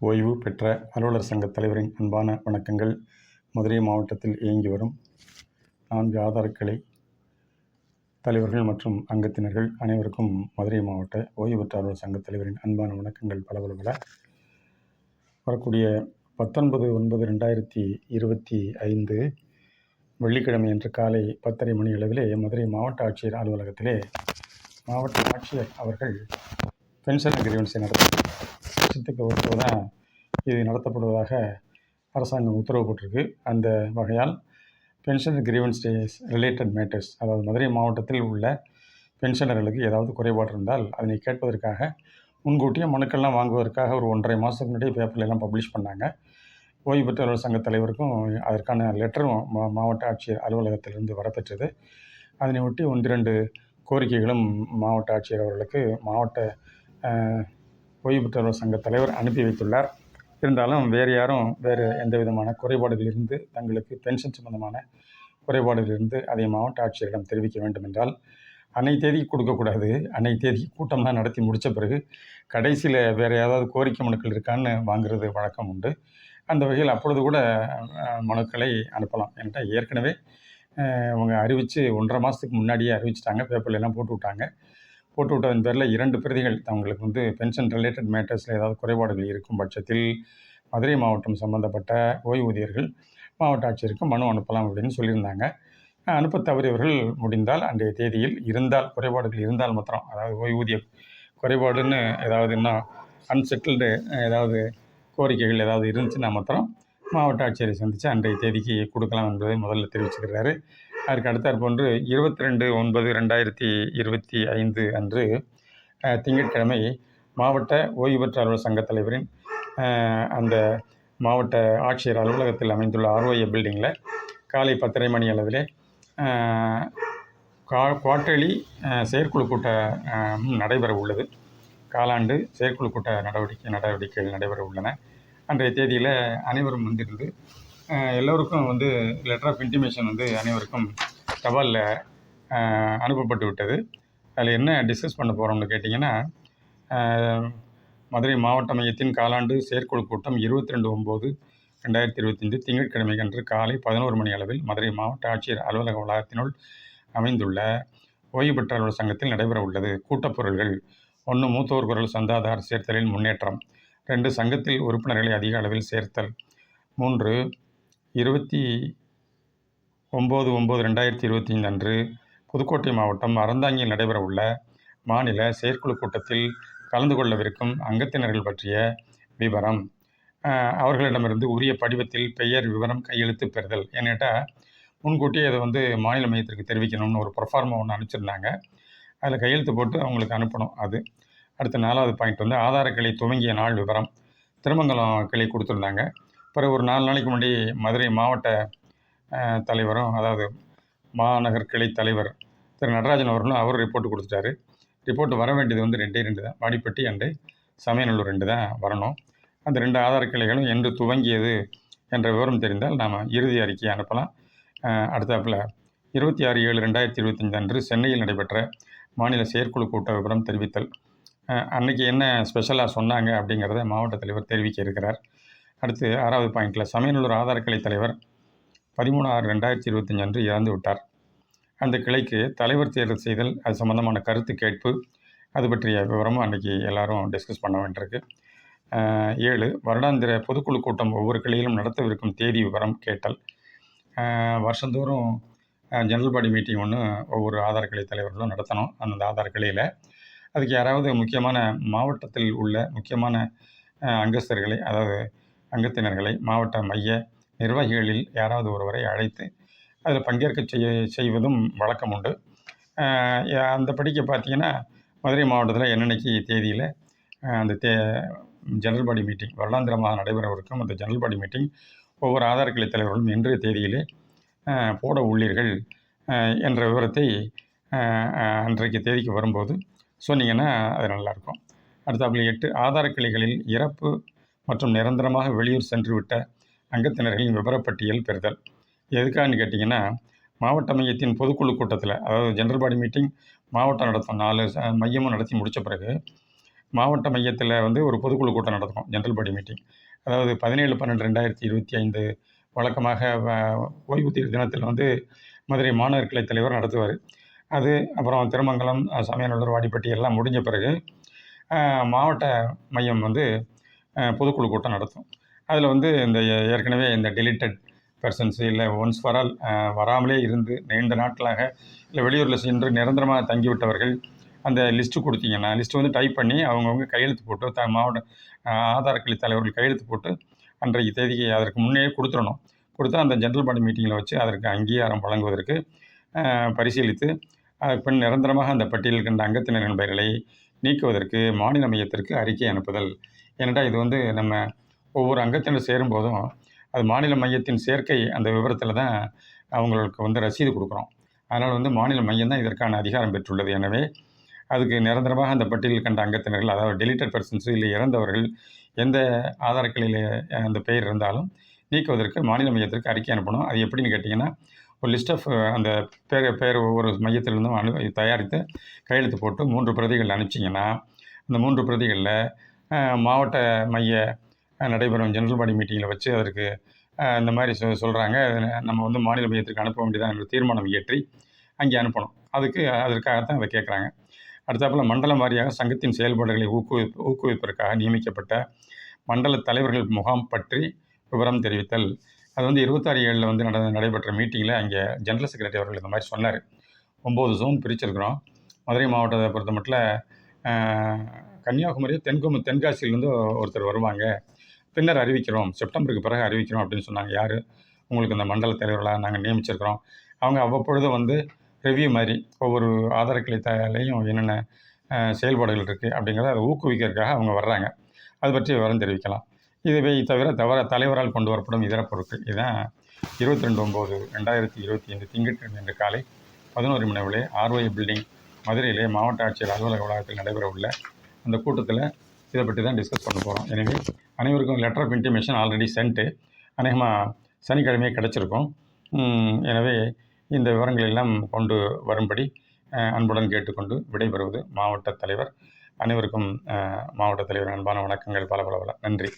ஓய்வு பெற்ற அலுவலர் சங்கத் தலைவரின் அன்பான வணக்கங்கள். மதுரை மாவட்டத்தில் இயங்கி வரும் நான்கு ஆதார தலைவர்கள் மற்றும் அங்கத்தினர்கள் அனைவருக்கும் மதுரை மாவட்ட ஓய்வு பெற்ற அலுவலர் சங்க தலைவரின் அன்பான வணக்கங்கள் பல பல பல வரக்கூடிய பத்தொன்பது ஒன்பது ரெண்டாயிரத்தி இருபத்தி ஐந்து வெள்ளிக்கிழமை அன்று காலை பத்தரை மணி அளவிலே மதுரை மாவட்ட ஆட்சியர் அலுவலகத்திலே மாவட்ட ஆட்சியர் அவர்கள் பென்ஷன் அக்ரிமெண்ட்ஸை நடத்தினார் வருஷத்துக்கு ஒரு தான் இது நடத்தப்படுவதாக அரசாங்கம் உத்தரவு போட்டிருக்கு. அந்த வகையால் pension grievance days related matters அதாவது மதுரை மாவட்டத்தில் உள்ள பென்ஷனர்களுக்கு ஏதாவது குறைபாடு இருந்தால் அதனை கேட்பதற்காக முன்கூட்டியே மனுக்கள்லாம் வாங்குவதற்காக ஒரு ஒன்றரை மாதத்துக்கு முன்னாடி பேப்பர்ல எல்லாம் பப்ளிஷ் பண்ணாங்க. ஓய்வு பெற்றவர்கள் சங்க தலைவருக்கும் அதற்கான லெட்டரும் மா மாவட்ட ஆட்சியர் அலுவலகத்திலிருந்து வரப்பெற்றது. அதனை ஒட்டி ஒன்று இரண்டு கோரிக்கைகளும் மாவட்ட ஆட்சியர் அவர்களுக்கு மாவட்ட ஓய்வு பெற்றோர் சங்க தலைவர் அனுப்பி வைத்துள்ளார். இருந்தாலும் வேறு யாரும் வேறு எந்த விதமான குறைபாடுகளிலிருந்து தங்களுக்கு பென்ஷன் சம்பந்தமான குறைபாடுகளிலிருந்து அதை மாவட்ட ஆட்சியரிடம் தெரிவிக்க வேண்டும் என்றால் அன்னை தேதிக்கு கொடுக்கக்கூடாது அன்னை தேதிக்கு கூட்டம்லாம் நடத்தி முடித்த பிறகு கடைசியில் வேறு ஏதாவது கோரிக்கை மனுக்கள் இருக்கான்னு வாங்குறது வழக்கம் உண்டு. அந்த வகையில் அப்பொழுது கூட மனுக்களை அனுப்பலாம் என்கிட்ட ஏற்கனவே அவங்க அறிவித்து ஒன்றரை மாதத்துக்கு முன்னாடியே அறிவிச்சிட்டாங்க. பேப்பர்லாம் போட்டு விட்டாங்க. போட்டுவிட்டதன் பேரில் இரண்டு பிரதிகள். தங்களுக்கு வந்து பென்ஷன் ரிலேட்டட் மேட்டர்ஸில் ஏதாவது குறைபாடுகள் இருக்கும் பட்சத்தில் மதுரை மாவட்டம் சம்பந்தப்பட்ட ஓய்வூதியர்கள் மாவட்ட ஆட்சியருக்கு மனு அனுப்பலாம் அப்படின்னு சொல்லியிருந்தாங்க. அனுப்ப தவறியவர்கள் முடிந்தால் அன்றைய தேதியில் இருந்தால் குறைபாடுகள் இருந்தால் மாத்திரம் அதாவது ஓய்வூதிய குறைபாடுன்னு ஏதாவது இன்னும் அன்செட்டில்டு ஏதாவது கோரிக்கைகள் ஏதாவது இருந்துச்சுன்னா மாத்திரம் மாவட்ட ஆட்சியரை சந்தித்து அன்றைய தேதிக்கு கொடுக்கலாம் என்பதை முதல்ல தெரிவிச்சுக்கிறாரு. அதற்கு அடுத்தாற் போன்று இருபத்தி ரெண்டு ஒன்பது ரெண்டாயிரத்தி இருபத்தி ஐந்து அன்று திங்கட்கிழமை மாவட்ட ஓய்வு பெற்ற அலுவலர் சங்கத் தலைவரின் அந்த மாவட்ட ஆட்சியர் அலுவலகத்தில் அமைந்துள்ள ஆர்ஓஏ பில்டிங்கில் காலை பத்தரை மணி அளவிலே கா குவார்டர்லி செயற்குழு கூட்டம் நடைபெற உள்ளது. காலாண்டு செயற்குழு கூட்ட நடவடிக்கை நடவடிக்கைகள் நடைபெற உள்ளன. அன்றைய தேதியில் அனைவரும் வந்திருந்து எல்லோருக்கும் வந்து லெட்டர் ஆஃப் இன்டிமேஷன் வந்து அனைவருக்கும் தபாலில் அனுப்பப்பட்டு விட்டது. அதில் என்ன டிஸ்கஸ் பண்ண போகிறோம்னு கேட்டிங்கன்னா மதுரை மாவட்ட மையத்தின் காலாண்டு செயற்குழு கூட்டம் இருபத்தி ரெண்டு ஒம்பது ரெண்டாயிரத்தி இருபத்தஞ்சு திங்கட்கிழமை அன்று காலை பதினோரு மணி அளவில் மதுரை மாவட்ட ஆட்சியர் அலுவலக வளாகத்தினுள் அமைந்துள்ள ஓய்வு பெற்ற சங்கத்தில் நடைபெற உள்ளது. கூட்டப்பொருள்கள் ஒன்று மூத்தோர் குரல் சந்தாதார் சேர்த்தலின் முன்னேற்றம் ரெண்டு சங்கத்தில் உறுப்பினர்களை அதிக அளவில் சேர்த்தல் மூன்று இருபத்தி ஒம்பது ஒம்பது ரெண்டாயிரத்தி இருபத்தி ஐந்து அன்று புதுக்கோட்டை மாவட்டம் அறந்தாங்கியில் நடைபெற உள்ள மாநில செயற்குழு கூட்டத்தில் கலந்து கொள்ளவிருக்கும் அங்கத்தினர்கள் பற்றிய விவரம். அவர்களிடமிருந்து உரிய படிவத்தில் பெயர் விவரம் கையெழுத்து பெறுதல் ஏன்னுட்டா முன்கூட்டியே அதை வந்து மாநில மையத்திற்கு தெரிவிக்கணும்னு ஒரு ப்ரொஃபார்மா ஒன்று அனுப்பிச்சிருந்தாங்க. அதில் கையெழுத்து போட்டு அவங்களுக்கு அனுப்பணும் அது. அடுத்த நாலாவது பாயிண்ட் வந்து ஆதார கிளை துவங்கிய நாள் விவரம். திருமங்கலம் கிளை கொடுத்துருந்தாங்க. பிறகு ஒரு நாலு நாளைக்கு முன்னாடி மதுரை மாவட்ட தலைவரும் அதாவது மாநகர் கிளை தலைவர் திரு நடராஜன் அவர்களும் அவர் ரிப்போர்ட் கொடுத்துட்டாரு. ரிப்போர்ட் வர வேண்டியது வந்து ரெண்டே ரெண்டு தான். வாடிப்பட்டி அண்டு சமயநல்லூர் ரெண்டு தான் வரணும். அந்த ரெண்டு ஆதார கிளைகளும் என்று துவங்கியது என்ற விவரம் தெரிந்தால் நாம் இறுதி அறிக்கையை அனுப்பலாம். அடுத்தாப்பில் அடுத்தாப்புல இருபத்தி ஆறு ஏழு ரெண்டாயிரத்தி இருபத்தஞ்சு அன்று சென்னையில் நடைபெற்ற மாநில செயற்குழு கூட்ட விவரம் தெரிவித்தல். அன்றைக்கி அன்னைக்கு என்ன ஸ்பெஷலாக சொன்னாங்க அப்படிங்கிறத மாவட்ட தலைவர் தெரிவிக்க இருக்கிறார். அடுத்து ஆறாவது பாயிண்டில் சமயநல்லூர் ஆதார கிளை தலைவர் பதிமூணு ஆறு ரெண்டாயிரத்தி இருபத்தஞ்சு அன்று இறந்து விட்டார். அந்த கிளைக்கு தலைவர் தேர்தல் செய்தல் அது சம்மந்தமான கருத்து கேட்பு அது பற்றிய விவரமும் அன்றைக்கி எல்லாரும் டிஸ்கஸ் பண்ண வேண்டியிருக்கு. ஏழு வருடாந்திர பொதுக்குழு கூட்டம் ஒவ்வொரு கிளையிலும் நடத்தவிருக்கும் தேதி விவரம் கேட்டல். வருஷந்தோறும் ஜெனரல் பாடி மீட்டிங் ஒன்று ஒவ்வொரு ஆதார கிளை தலைவர்களும் நடத்தணும் அந்த ஆதார கிளையில். அதுக்கு யாராவது முக்கியமான மாவட்டத்தில் உள்ள முக்கியமான அங்கஸ்தர்களை அதாவது அங்கத்தினர்களை மாவட்ட மைய நிர்வாகிகளில் யாராவது ஒருவரை அழைத்து அதில் பங்கேற்க செய்ய செய்வதும் வழக்கம் உண்டு. அந்த படிக்க பார்த்தீங்கன்னா மதுரை மாவட்டத்தில் என்னன்னைக்கு தேதியில் அந்த தே ஜெனரல் பாடி மீட்டிங் வருடாந்திரமாக நடைபெறவிருக்கும் அந்த ஜெனரல் பாடி மீட்டிங் ஒவ்வொரு ஆதார கிளை தலைவர்களும் இன்றைய தேதியிலே போட உள்ளீர்கள் என்ற விவரத்தை அன்றைக்கு தேதிக்கு வரும்போது சொன்னீங்கன்னா அது நல்லாயிருக்கும் அடுத்தாப்புல எட்டு ஆதார கிளைகளில் இறப்பு மற்றும் நிரந்தரமாக வெளியூர் சென்றுவிட்ட அங்கத்தினர்களின் விவரப்பட்டியல் பெறுதல். எதுக்கான்னு கேட்டிங்கன்னா மாவட்ட மையத்தின் பொதுக்குழு கூட்டத்தில் அதாவது ஜென்ரல் பாடி மீட்டிங் மாவட்டம் நடத்தும் நாலு மையமும் நடத்தி முடித்த பிறகு மாவட்ட மையத்தில் வந்து ஒரு பொதுக்குழு கூட்டம் நடக்கும் ஜென்ரல் பாடி மீட்டிங் அதாவது பதினேழு பன்னெண்டு ரெண்டாயிரத்தி இருபத்தி ஐந்து வழக்கமாக ஓய்வூதிய தினத்தில் வந்து மதுரை மாநகர் கிளை தலைவர் நடத்துவார். அது அப்புறம் திருமங்கலம் சமயநல்லூர் வாடிப்பட்டி எல்லாம் முடிஞ்ச பிறகு மாவட்ட மையம் வந்து பொதுக்குழு கூட்டம் நடத்தும். அதில் வந்து இந்த ஏற்கனவே இந்த டெலிட்டட் பர்சன்ஸ் இல்லை ஒன்ஸ் ஃபார் ஆல் வராமலே இருந்து நீண்ட நாட்களாக இல்லை வெளியூரில் சென்று நிரந்தரமாக தங்கிவிட்டவர்கள் அந்த லிஸ்ட்டு கொடுத்தீங்கன்னா லிஸ்ட்டு வந்து டைப் பண்ணி அவங்கவுங்க கையெழுத்து போட்டு த மாவட்ட ஆதார கிளை தலைவர்கள் கையெழுத்து போட்டு அன்றைக்கு தேதிக்கு அதற்கு முன்னே கொடுத்துடணும். கொடுத்தா அந்த ஜென்ரல் பாடி மீட்டிங்கில் வச்சு அதற்கு அங்கீகாரம் வழங்குவதற்கு பரிசீலித்து அதற்கு பின் நிரந்தரமாக அந்த பட்டியலில் கண்ட அங்கத்தினரின் பெயர்களை நீக்குவதற்கு மாநில மையத்திற்கு அறிக்கை அனுப்புதல் ஏனென்றால் இது வந்து நம்ம ஒவ்வொரு அங்கத்தினர் சேரும்போதும் அது மாநில மையத்தின் சேர்க்கை அந்த விவரத்தில் தான் அவங்களுக்கு வந்து ரசீது கொடுக்குறோம். அதனால் வந்து மாநில மையம் தான் இதற்கான அதிகாரம் பெற்றுள்ளது. எனவே அதுக்கு நிரந்தரமாக அந்த பட்டியலில் கண்ட அங்கத்தினர்கள் அதாவது டெலிட்டட் பர்சன்ஸ் இல்லை இறந்தவர்கள் எந்த ஆதார அந்த பெயர் இருந்தாலும் நீக்குவதற்கு மாநில மையத்திற்கு அறிக்கை அனுப்பணும். அது எப்படின்னு கேட்டிங்கன்னா ஒரு லிஸ்ட் ஆஃப் அந்த பேர் பேர் ஒவ்வொரு மையத்திலிருந்தும் அனு தயாரித்து கையெழுத்து போட்டு மூன்று பிரதிகள் அனுப்பிச்சிங்கன்னா இந்த மூன்று பிரதிகளில் மாவட்ட மைய நடைபெறும் ஜென்ரல் பாடி மீட்டிங்கில் வச்சு அதற்கு இந்த மாதிரி சொ சொல்கிறாங்க நம்ம வந்து மாநில மையத்திற்கு அனுப்ப வேண்டியதான் என்ற தீர்மானம் இயற்றி அங்கே அனுப்பணும். அதுக்கு அதற்காகத்தான் அதை கேட்குறாங்க. அடுத்தாப்பில் மண்டலம் வாரியாக சங்கத்தின் செயல்பாடுகளை ஊக்குவி ஊக்குவிப்பதற்காக நியமிக்கப்பட்ட மண்டல தலைவர்கள் முகாம் பற்றி விவரம் தெரிவித்தல். அது வந்து இருபத்தாறு ஏழில் வந்து நட நடைபெற்ற மீட்டிங்கில் அங்கே ஜென்ரல் செக்ரட்டரி அவர்கள் இந்த மாதிரி சொன்னார். ஒம்பது ஜோன் பிரிச்சிருக்கிறோம். மதுரை மாவட்டத்தை பொறுத்த மட்டும் கன்னியாகுமரி தென்கும தென்காசியிலேருந்து ஒருத்தர் வருவாங்க. பின்னர் அறிவிக்கிறோம் செப்டம்பருக்கு பிறகு அறிவிக்கிறோம் அப்படின்னு சொன்னாங்க. யார்? உங்களுக்கு இந்த மண்டல தலைவர்களாக நாங்கள் நியமிச்சிருக்கிறோம். அவங்க அவ்வப்பொழுது வந்து ரிவ்யூ மாதிரி ஒவ்வொரு ஆதார கிளைத்தாலையும் என்னென்ன செயல்பாடுகள் இருக்குது அப்படிங்கிறத அதை ஊக்குவிக்கிறதுக்காக அவங்க வர்றாங்க. அது பற்றி விவரம் தெரிவிக்கலாம். இதுவே தவிர தவிர தலைவரால் கொண்டு வரப்படும் இதர பொருட்கள். இதுதான் இருபத்தி ரெண்டு ஒம்பது ரெண்டாயிரத்தி இருபத்தி ஐந்து திங்கட்கிழமை இன்று காலை பதினோரு மணி அளவிலே ஆர்ஒய் பில்டிங் மதுரையிலே மாவட்ட ஆட்சியர் அலுவலக வளாகத்தில் நடைபெற உள்ள அந்த கூட்டத்தில் இதை பற்றி தான் டிஸ்கஸ் பண்ண போகிறோம் எனவே அனைவருக்கும் letter of intimation already sent அநேகமாக சனிக்கிழமையே கிடச்சிருக்கும். எனவே இந்த விவரங்கள் எல்லாம் கொண்டு வரும்படி அன்புடன் கேட்டுக்கொண்டு விடைபெறுவது மாவட்ட தலைவர். அனைவருக்கும் மாவட்ட தலைவர் அன்பான வணக்கங்கள். பல பல பல. நன்றி.